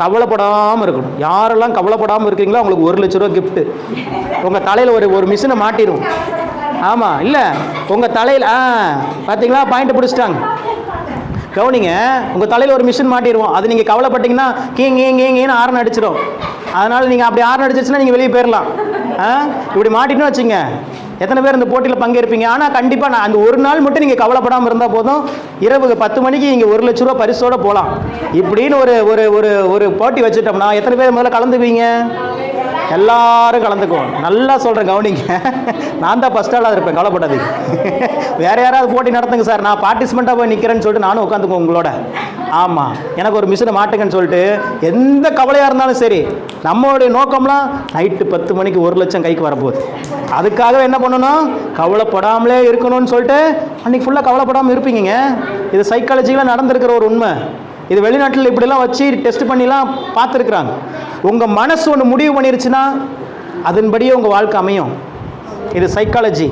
கவலைப்படாமல் இருக்கணும். யாரெல்லாம் கவலைப்படாமல் இருக்கிறீங்களோ அவங்களுக்கு ஒரு லட்ச ரூபா கிஃப்ட்டு உங்கள் தலையில் ஒரு ஒரு மிஷினை மாட்டிடும் ஆமாம் இல்லை. உங்கள் தலையில் ஆ பார்த்தீங்களா பாயிண்ட் பிடிச்சிட்டாங்க. கவனிங்க உங்கள் தலையில் ஒரு மிஷின் மாட்டிடுவோம் அது நீங்கள் கவலைப்பட்டீங்கன்னா கீங் கீங் கீங்கன்னு ஆரன் அடிச்சிடும். அதனால் நீங்கள் அப்படி ஆரன் அடிச்சிச்சுன்னா நீங்கள் வெளியே போயிடலாம் ஆ? இப்படி மாட்டிட்டுன்னு வச்சுங்க. எத்தனை பேர் இந்த போட்டியில் பங்கேற்பீங்க? ஆனால் கண்டிப்பாக நான் அந்த ஒரு நாள் மட்டும் நீங்கள் கவலைப்படாமல் இருந்தால் போதும். இரவு பத்து மணிக்கு நீங்கள் ஒரு லட்ச ரூபா பரிசோட போகலாம் இப்படின்னு ஒரு ஒரு ஒரு ஒரு போட்டி வச்சுட்டோம்னா எத்தனை பேர் முதல்ல கலந்துக்குவீங்க? எல்லாரும் கலந்துக்குவோம். நல்லா சொல்கிறேன் கவனிங்க. நான் தான் ஃபஸ்ட் ஆளாக இருப்பேன் கவலைப்படாது வேறு யாராவது போட்டி நடத்துங்க சார். நான் பார்ட்டிசிபெண்ட்டாக போய் நிற்கிறேன்னு சொல்லிட்டு நானும் உட்காந்துக்குவோம் உங்களோட. ஆமாம் எனக்கு ஒரு மிஷினை மாட்டுங்கன்னு சொல்லிட்டு எந்த கவலையாக இருந்தாலும் சரி நம்மளுடைய நோக்கம்லாம் நைட்டு பத்து மணிக்கு ஒரு லட்சம் கைக்கு வரப்போகுது. அதுக்காக என்ன பண்ணணும்? கவலைப்படாமலே இருக்கணும்னு சொல்லிட்டு அன்றைக்கி ஃபுல்லாக கவலைப்படாமல் இருப்பீங்க இது சைக்காலஜிக்கலாக நடந்திருக்கிற ஒரு உண்மை. இது வெளிநாட்டில் இப்படிலாம் வச்சு டெஸ்ட் பண்ணிலாம் பார்த்துருக்குறாங்க. உங்கள் மனசு ஒன்று முடிவு பண்ணிருச்சுன்னா அதன்படியே உங்கள் வாழ்க்கை அமையும். இது சைக்காலஜி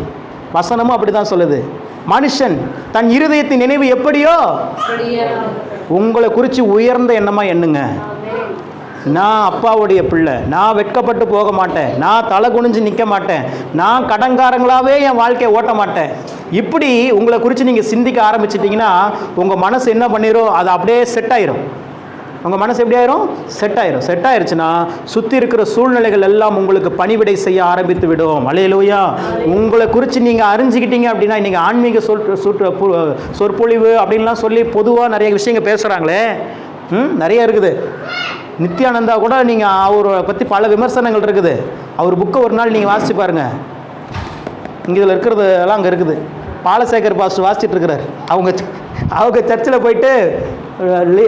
வசனமும் அப்படி தான் சொல்லுது. மனுஷன் தன் இருதயத்தின் நினைவு எப்படியோ உங்களை குறித்து உயர்ந்த எண்ணமாக எண்ணுங்க. நான் அப்பாவுடைய பிள்ளை. நான் வெட்கப்பட்டு போக மாட்டேன். நான் தலை குனிஞ்சு நிற்க மாட்டேன். நான் கடன்காரங்களாகவே என் வாழ்க்கையை ஓட்ட மாட்டேன். இப்படி உங்களை குறித்து நீங்கள் சிந்திக்க ஆரம்பிச்சிட்டிங்கன்னா உங்கள் மனசு என்ன பண்ணிடும் அது அப்படியே செட் ஆயிரும். உங்கள் மனசு எப்படி ஆயிரும்? செட் ஆயிரும். செட் ஆயிருச்சுன்னா சுற்றி இருக்கிற சூழ்நிலைகள் எல்லாம் உங்களுக்கு பணிவிடை செய்ய ஆரம்பித்து விடும். அலையலூயா உங்களை குறித்து நீங்கள் அறிஞ்சிக்கிட்டீங்க அப்படின்னா இன்றைக்கி ஆன்மீக சொல் சுற்று சொற்பொழிவு அப்படின்லாம் சொல்லி பொதுவாக நிறைய விஷயங்கள் பேசுகிறாங்களே ம் நிறைய இருக்குது. நித்யானந்தா கூட நீங்கள் அவரை பற்றி பல விமர்சனங்கள் இருக்குது. அவர் புக்கை ஒரு நாள் நீங்கள் வாசிச்சு பாருங்கள் இங்கே இதில் இருக்கிறது எல்லாம் அங்கே இருக்குது. பாலசேகர் பாஸ்டர் வாசிச்சுட்டு இருக்கிறார். அவங்க அவங்க சர்ச்சில் போயிட்டு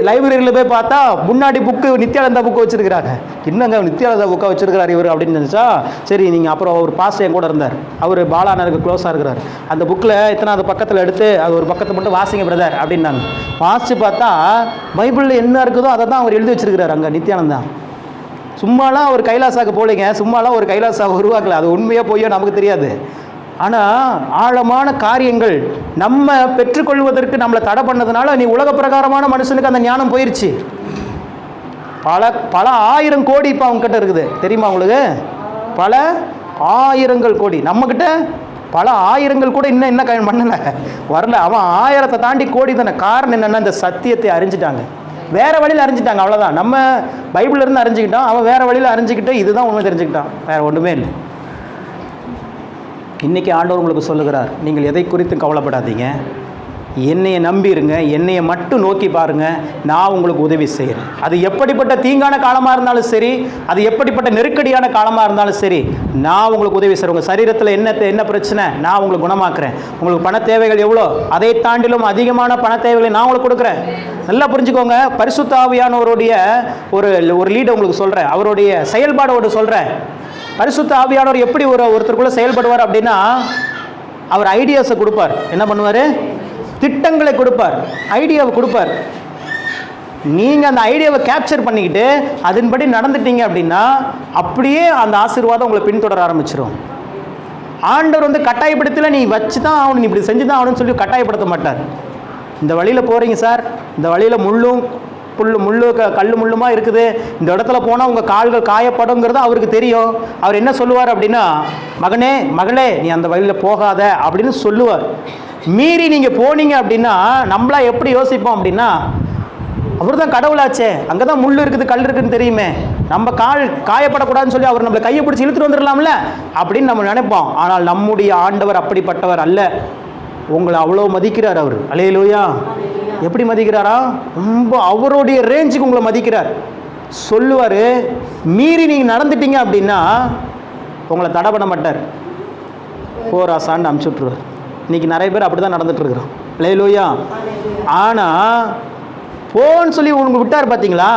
லைப்ரரியில் போய் பார்த்தா முன்னாடி புக்கு நித்யானந்தா புக்கு வச்சுருக்கிறாங்க. என்னங்க நித்யானந்தா புக்கை வச்சுருக்கிறார் இவர் அப்படின்னு நினச்சா சரி நீங்கள் அப்புறம் அவர் பாஸ் என் கூட இருந்தார். அவர் பாலானருக்கு க்ளோஸாக இருக்கிறார். அந்த புக்கில் இத்தனாவது பக்கத்தில் எடுத்து அது ஒரு பக்கத்தை மட்டும் வாசிங்க பிரதர் அப்படின்னாங்க. வாசித்து பார்த்தா பைபிளில் என்ன இருக்குதோ அதை தான் அவர் எழுதி வச்சிருக்கிறார் அங்கே நித்யானந்தா சும்மாலாம் ஒரு கைலாசாக்கு போலீங்க சும்மாலாம் ஒரு கைலாசாவை உருவாக்கல. அது உண்மையாக போய் நமக்கு தெரியாது. ஆனால் ஆழமான காரியங்கள் நம்ம பெற்றுக்கொள்வதற்கு நம்மளை தடை பண்ணதுனால நீ உலக பிரகாரமான மனுஷனுக்கு அந்த ஞானம் போயிடுச்சு பல பல ஆயிரம் கோடி இப்போ அவங்கக்கிட்ட இருக்குது. தெரியுமா உங்களுக்கு? பல ஆயிரங்கள் கோடி. நம்மக்கிட்ட பல ஆயிரங்கள் கூட இன்னும் என்ன க- பண்ணலை. வரல. அவன் ஆயிரத்தை தாண்டி கோடி தானே. காரணம் என்னென்னா இந்த சத்தியத்தை அறிஞ்சிட்டாங்க. வேறு வழியில் அறிஞ்சிட்டாங்க அவ்வளோதான் நம்ம பைபிள்ல இருந்து அறிஞ்சிக்கிட்டோம் அவன் வேறு வழியில் அறிஞ்சிக்கிட்டு இதுதான் உண்மை தெரிஞ்சுக்கிட்டான். வேறு ஒன்றுமே இல்லை. இன்றைக்கி ஆண்டவர் உங்களுக்கு சொல்லுகிறார் நீங்கள் எதை குறித்தும் கவலைப்படாதீங்க. என்னையை நம்பிடுங்க என்னையை மட்டும் நோக்கி பாருங்கள் நான் உங்களுக்கு உதவி செய்கிறேன். அது எப்படிப்பட்ட தீங்கான காலமாக இருந்தாலும் சரி அது எப்படிப்பட்ட நெருக்கடியான காலமாக இருந்தாலும் சரி நான் உங்களுக்கு உதவி செய்கிறேன். உங்கள் சரீரத்தில் என்ன என்ன பிரச்சனை நான் உங்களுக்கு குணமாக்குறேன். உங்களுக்கு பண தேவைகள் எவ்வளோ அதை தாண்டிலும் அதிகமான பண தேவைகளை நான் உங்களுக்கு கொடுக்குறேன். நல்லா புரிஞ்சுக்கோங்க பரிசுத்தாவியானவருடைய ஒரு ஒரு லீடை உங்களுக்கு சொல்கிறேன் அவருடைய செயல்பாடோடு சொல்கிறேன் பரிசுத்த ஆவியானவர் எப்படி ஒரு ஒருத்தருக்குள்ள செயல்படுவார் அப்படின்னா அவர் ஐடியாஸை கொடுப்பார். என்ன பண்ணுவார்? திட்டங்களை கொடுப்பார். ஐடியாவை கொடுப்பார். நீங்கள் அந்த ஐடியாவை கேப்சர் பண்ணிக்கிட்டு அதன்படி நடந்துட்டீங்க அப்படின்னா அப்படியே அந்த ஆசீர்வாதம் உங்களை பின்தொடர ஆரம்பிச்சிடும் ஆண்டவர் வந்து கட்டாயப்படுத்தல நீ வச்சு தான் ஆகணும் நீ இப்படி செஞ்சு தான் ஆகணும்னு சொல்லி கட்டாயப்படுத்த மாட்டார். இந்த வழியில் போகிறீங்க சார். இந்த வழியில் முள்ளும் புல்லு முள்ளு க கல் முள்ளுமா இருக்குது. இந்த இடத்துல போனால் உங்கள் கால்கள் காயப்படுங்கிறது அவருக்கு தெரியும். அவர் என்ன சொல்லுவார் அப்படின்னா மகனே மகளே நீ அந்த வழியில் போகாத அப்படின்னு சொல்லுவார். மீறி நீங்கள் போனீங்க அப்படின்னா நம்மளா எப்படி யோசிப்போம் அப்படின்னா அவர் தான் கடவுளாச்சே அங்கே தான் முள் இருக்குது கல் இருக்குதுன்னு தெரியுமே. நம்ம கால் காயப்படக்கூடாதுன்னு சொல்லி அவர் நம்மளை கையை பிடிச்சி இழுத்துட்டு வந்துடலாம்ல? அப்படின்னு நம்ம நினைப்போம். ஆனால் நம்முடைய ஆண்டவர் அப்படிப்பட்டவர் அல்ல. உங்களை அவ்வளோ மதிக்கிறார் அவர். அலையலூயா. எப்படி மதிக்கிறாரா? ரொம்ப அவருடைய ரேஞ்சுக்கு உங்களை மதிக்கிறார். சொல்லுவார் மீறி நீங்கள் நடந்துட்டீங்க அப்படின்னா உங்களை தடை பண்ண மாட்டார். போராசான்னு அமுச்சு விட்ருவார் இன்றைக்கி நிறைய பேர் அப்படி தான் நடந்துட்டுருக்குறோம் லேலூயா ஆனால் போன்னு சொல்லி உங்களுக்கு விட்டார் பார்த்தீங்களா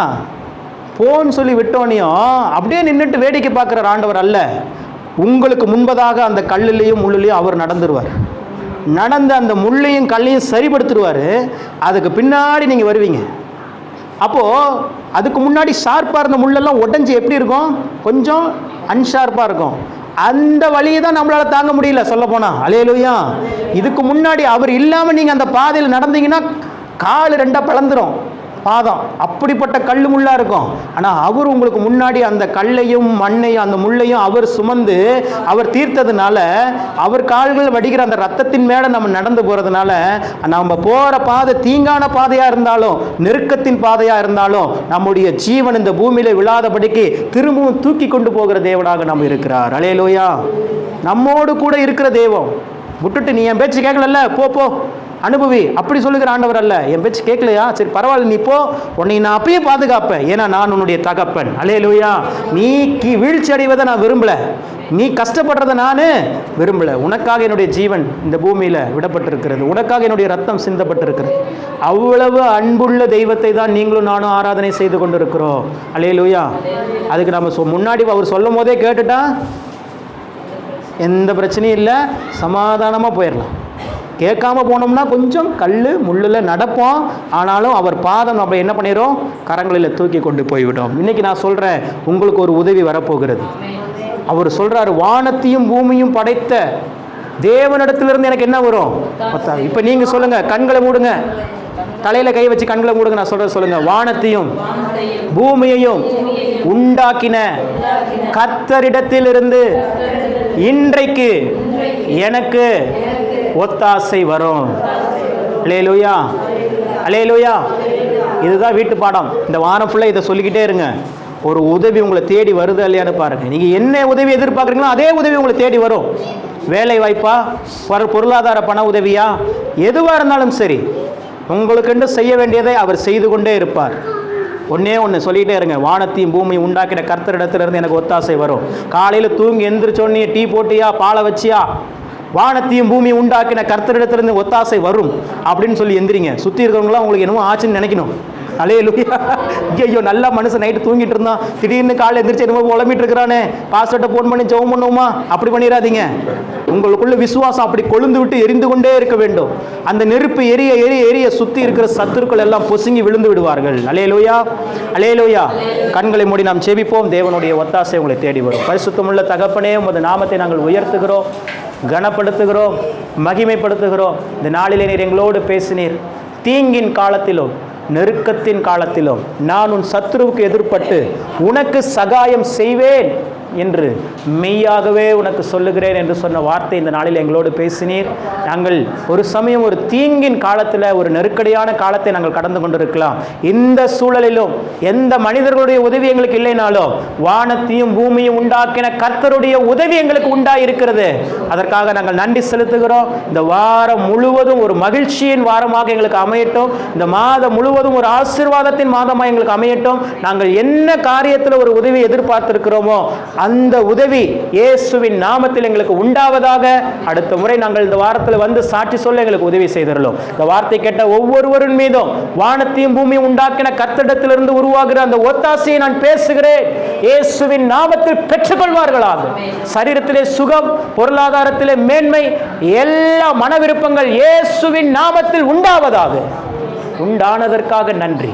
போன்னு சொல்லி விட்டோனையும் அப்படியே நின்றுட்டு வேடிக்கை பார்க்குற ஆண்டவர் அல்ல. உங்களுக்கு முன்பதாக அந்த கல்லுலேயும் முள்ளுலேயும் அவர் நடந்துருவார். நடந்த அந்த முள்ளையும் கல்லையும் சரிபடுத்துடுவார் அதுக்கு பின்னாடி நீங்கள் வருவீங்க. அப்போது அதுக்கு முன்னாடி ஷார்ப்பாக இருந்த முள்ளெல்லாம் உடஞ்சி எப்படி இருக்கும்? கொஞ்சம் அன்ஷார்ப்பாக இருக்கும். அந்த வழியை தான் நம்மளால் தாங்க முடியல சொல்ல போனால் அலையலுயா. இதுக்கு முன்னாடி அவர் இல்லாமல் நீங்கள் அந்த பாதையில் நடந்தீங்கன்னா கால் ரெண்டாக பிளந்துடும் பாதம். அப்படிப்பட்ட கல் முள்ளா இருக்கும். ஆனால் அவர் உங்களுக்கு முன்னாடி அந்த கல்லையும் மண்ணையும் அந்த முள்ளையும் அவர் சுமந்து அவர் தீர்த்ததுனால அவர் கால்கள் வடிகிற அந்த ரத்தத்தின் மேலே நம்ம நடந்து போகிறதுனால நம்ம போகிற பாதை தீங்கான பாதையாக இருந்தாலும் நெருக்கத்தின் பாதையாக இருந்தாலும் நம்முடைய ஜீவன் இந்த பூமியில் விழாதபடிக்கு திரும்பவும் தூக்கி கொண்டு போகிற தேவனாக நம்ம இருக்கிறார். அலையலோயா. நம்மோடு கூட இருக்கிற தெய்வம் விட்டுட்டு நீ என் பேச்சு கேட்கலல்ல? போ போ. அனுபவி அப்படி சொல்லுகிற ஆண்டவர் அல்ல. என் பேச்சு கேட்கலையா? சரி பரவாயில்ல நீ போ. உன்னை நான் அப்பயே பாதுகாப்பேன். ஏன்னா நான் உன்னுடைய தகப்பன். அலேலூயா நீ கி வீழ்ச்சி அடைவதை நான் விரும்பல. நீ கஷ்டப்படுறத நான் விரும்பல. உனக்காக என்னுடைய ஜீவன் இந்த பூமியில் விடப்பட்டிருக்கிறது. உனக்காக என்னுடைய ரத்தம் சிந்தப்பட்டிருக்கிறது. அவ்வளவு அன்புள்ள தெய்வத்தை தான் நீங்களும் நானும் ஆராதனை செய்து கொண்டிருக்கிறோம். அலேலூயா அதுக்கு நம்ம முன்னாடி அவர் சொல்லும் போதே கேட்டுட்டா? எந்த பிரச்சனையும் இல்லை. சமாதானமாக போயிடலாம். கேட்காம போனோம்னா கொஞ்சம் கல் முள்ளில் நடப்போம். ஆனாலும் அவர் பாதம் நம்ம என்ன பண்ணிடும் கரங்களில் தூக்கி கொண்டு போய்விடும். இன்னைக்கு நான் சொல்கிறேன் உங்களுக்கு ஒரு உதவி வரப்போகிறது. அவர் சொல்கிறாரு வானத்தையும் பூமியும் படைத்த தேவனிடத்திலிருந்து எனக்கு என்ன வரும்? பார்த்தா இப்போ நீங்கள் சொல்லுங்கள் கண்களை மூடுங்க. தலையில் கை வச்சு கண்களை மூடுங்க நான் சொல்கிறத சொல்லுங்கள் வானத்தையும் பூமியையும் உண்டாக்கின கத்தரிடத்திலிருந்து இன்றைக்கு எனக்கு ஒத்தாசை வரும். அலேலுயா அலேலுயா இதுதான் வீட்டு பாடம். இந்த வாரம் ஃபுல்லாக இதை சொல்லிக்கிட்டே இருங்க. ஒரு உதவி உங்களை தேடி வருது இல்லையான்னு பாருங்க. நீங்கள் என்ன உதவி எதிர்பார்க்குறீங்களோ அதே உதவி உங்களை தேடி வரும். வேலை வாய்ப்பா? வர பொருளாதார பண உதவியா? எதுவாக இருந்தாலும் சரி. உங்களுக்கென்று செய்ய வேண்டியதை அவர் செய்து கொண்டே இருப்பார். ஒன்றே ஒன்று சொல்லிகிட்டே இருங்க. வானத்தையும் பூமியும் உண்டாக்கின கர்த்தரிடத்திலிருந்து எனக்கு ஒத்தாசை வரும். காலையில் தூங்கி எந்திரிச்சோன்னே டீ போட்டியா? பாலை வச்சியா? வானத்தையும் பூமியும் உண்டாக்கின கர்த்தரிடத்திலிருந்து ஒத்தாசை வரும் அப்படின்னு சொல்லி எந்திரிங்க. சுற்றி இருக்கிறவங்களாம் உங்களுக்கு என்னமோ ஆச்சுன்னு நினைக்கணும். அலே லுயா ஐயோ நல்ல மனுஷன் நைட்டு தூங்கிட்டு இருந்தான். திடீர்னு காலை எந்திரிச்சு என்னமோ உழம்பிட்டு இருக்கிறானே. பாஸ்வேர்ட்டை ஃபோன் பண்ணி ஜெபம் பண்ணுவோமா? அப்படி பண்ணிடாதீங்க. உங்களுக்குள்ள விசுவாசம் அப்படி கொழுந்து விட்டு எரிந்து கொண்டே இருக்க வேண்டும். அந்த நெருப்பு எரிய எரிய எரிய சுற்றி இருக்கிற சத்துருக்கள் எல்லாம் பொசுங்கி விழுந்து விடுவார்கள். அலேலோயா அலேலோயா கண்களை மூடி நாம் செபிப்போம் தேவனுடைய ஒத்தாசை உங்களை தேடி வரும். பரிசுத்தமுள்ள தகப்பனே உமது நாமத்தை நாங்கள் உயர்த்துகிறோம். கனப்படுத்துகிறோம் மகிமைப்படுத்துகிறோம். இந்த நாளிலே நீர் எங்களோடு பேசினீர். தீங்கின் காலத்திலும் நெருக்கத்தின் காலத்திலும் நான் உன் சத்ருவுக்கு எதிர்ப்பட்டு உனக்கு சகாயம் செய்வேன். என்று மெய்யாகவே உனக்கு சொல்லுகிறேன் என்று சொன்ன வார்த்தை இந்த நாளில் எங்களோடு பேசினீர். நாங்கள் ஒரு சமயம் ஒரு தீங்கின் காலத்தில் ஒரு நெருக்கடியான காலத்தை நாங்கள் கடந்து கொண்டிருக்கலாம். இந்த சூழலிலும் எந்த மனிதர்களுடைய உதவி எங்களுக்கு இல்லைனாலும் வானத்தையும் பூமியும் உண்டாக்கின கர்த்தருடைய உதவி எங்களுக்கு உண்டாயிருக்கிறது. அதற்காக நாங்கள் நன்றி செலுத்துகிறோம். இந்த வாரம் முழுவதும் ஒரு மகிழ்ச்சியின் வாரமாக எங்களுக்கு அமையட்டும். இந்த மாதம் முழுவதும் ஒரு ஆசீர்வாதத்தின் மாதமாக எங்களுக்கு அமையட்டும். நாங்கள் என்ன காரியத்தில் ஒரு உதவி எதிர்பார்த்திருக்கிறோமோ அந்த உதவி இயேசுவின் நாமத்தில் எங்களுக்கு உண்டாவதாக அடுத்த முறை நாங்கள் இந்த வாரத்தில் வந்து சாட்சி சொல்ல எங்களுக்கு உதவி செய்திருந்தோம் இந்த வார்த்தை கேட்ட ஒவ்வொருவரின் மீதும் வானத்தையும் பூமியும் உண்டாக்கின கத்திடத்திலிருந்து உருவாகிற அந்த ஒத்தாசையை நான் பேசுகிறேன். இயேசுவின் நாமத்தில் பெற்றுக்கொள்வார்களாக. சரீரத்திலே சுகம் பொருளாதாரத்திலே மேன்மை எல்லா மன விருப்பங்கள் இயேசுவின் நாமத்தில் உண்டாவதாக. உண்டானதற்காக நன்றி.